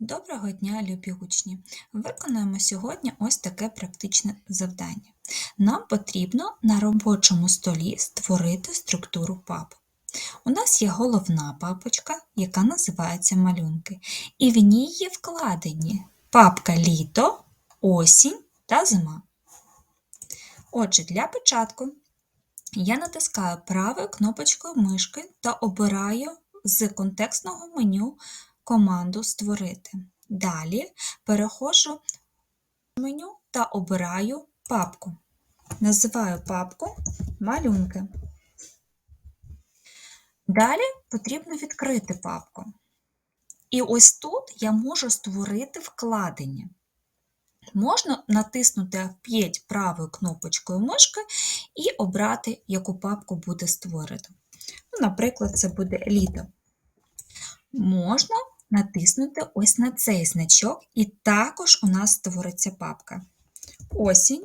Доброго дня, любі учні! Виконаємо сьогодні ось таке практичне завдання. Нам потрібно на робочому столі створити структуру папок. У нас є головна папочка, яка називається малюнки, і в ній є вкладені папка літо, осінь та зима. Отже, для початку я натискаю правою кнопочкою мишки та обираю з контекстного меню команду Створити. Далі переходжу в меню та обираю папку. Називаю папку Малюнки. Далі потрібно відкрити папку. І ось тут я можу створити вкладення. Можна натиснути F5 правою кнопочкою мишки і обрати, яку папку буде створено. Ну, Наприклад, це буде літо. Можна натиснути ось на цей значок, і також у нас створиться папка. Осінь.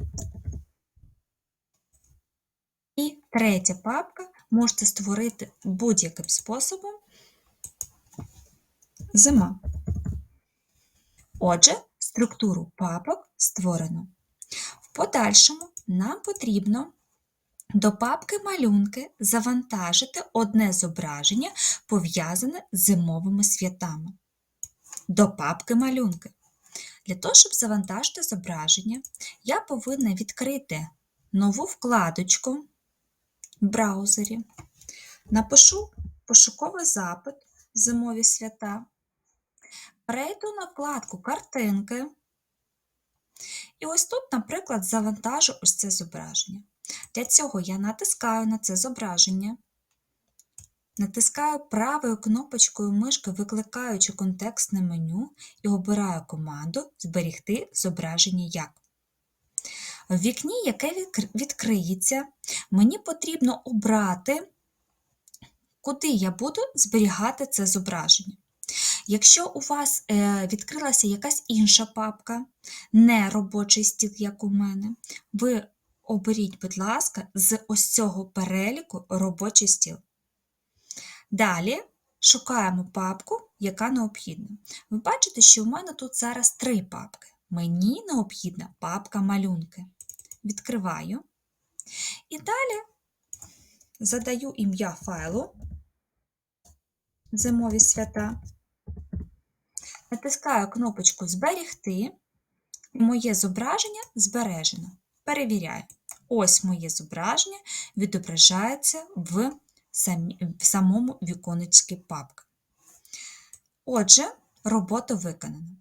І третя папка можете створити будь-яким способом зима. Отже, структуру папок створено. В подальшому нам потрібно до папки малюнки завантажити одне зображення, пов'язане з зимовими святами. До папки малюнки. Для того, щоб завантажити зображення, я повинна відкрити нову вкладочку в браузері. Напишу пошуковий запит Зимові свята. Перейду на вкладку Картинки. І ось тут, наприклад, завантажу ось це зображення. Для цього я натискаю на це зображення, натискаю правою кнопочкою мишки, викликаючи контекстне меню, і обираю команду Зберігти зображення як. В вікні, яке відкриється, мені потрібно обрати, куди я буду зберігати це зображення. Якщо у вас е, відкрилася якась інша папка, не робочий стіл, як у мене, ви оберіть, будь ласка, з ось цього переліку робочий стіл. Далі шукаємо папку, яка необхідна. Ви бачите, що у мене тут зараз три папки. Мені необхідна папка малюнки. Відкриваю. І далі задаю ім'я файлу Зимові свята. Натискаю кнопочку Зберігти, моє зображення збережено. Перевіряю. Ось моє зображення відображається в, в самому віконечці папки. Отже, робота виконана.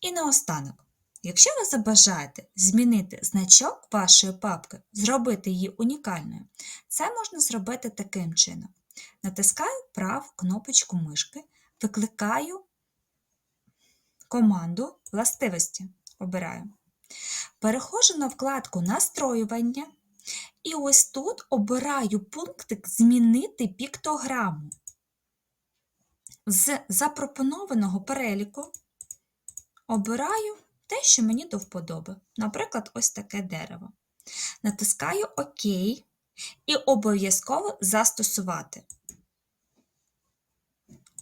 І наостанок, якщо ви забажаєте змінити значок вашої папки, зробити її унікальною, це можна зробити таким чином. Натискаю праву кнопочку мишки, викликаю команду властивості. Обираю. Переходжу на вкладку Настроювання. І ось тут обираю пунктик Змінити піктограму. З запропонованого переліку обираю те, що мені до вподоби. Наприклад, ось таке дерево. Натискаю ОК і обов'язково застосувати.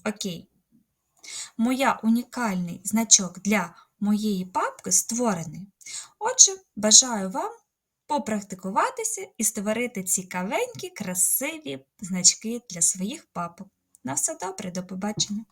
Окей. Моя унікальний значок для моєї папки створений. Отже, бажаю вам попрактикуватися і створити цікавенькі, красиві значки для своїх папок. На все добре, до побачення!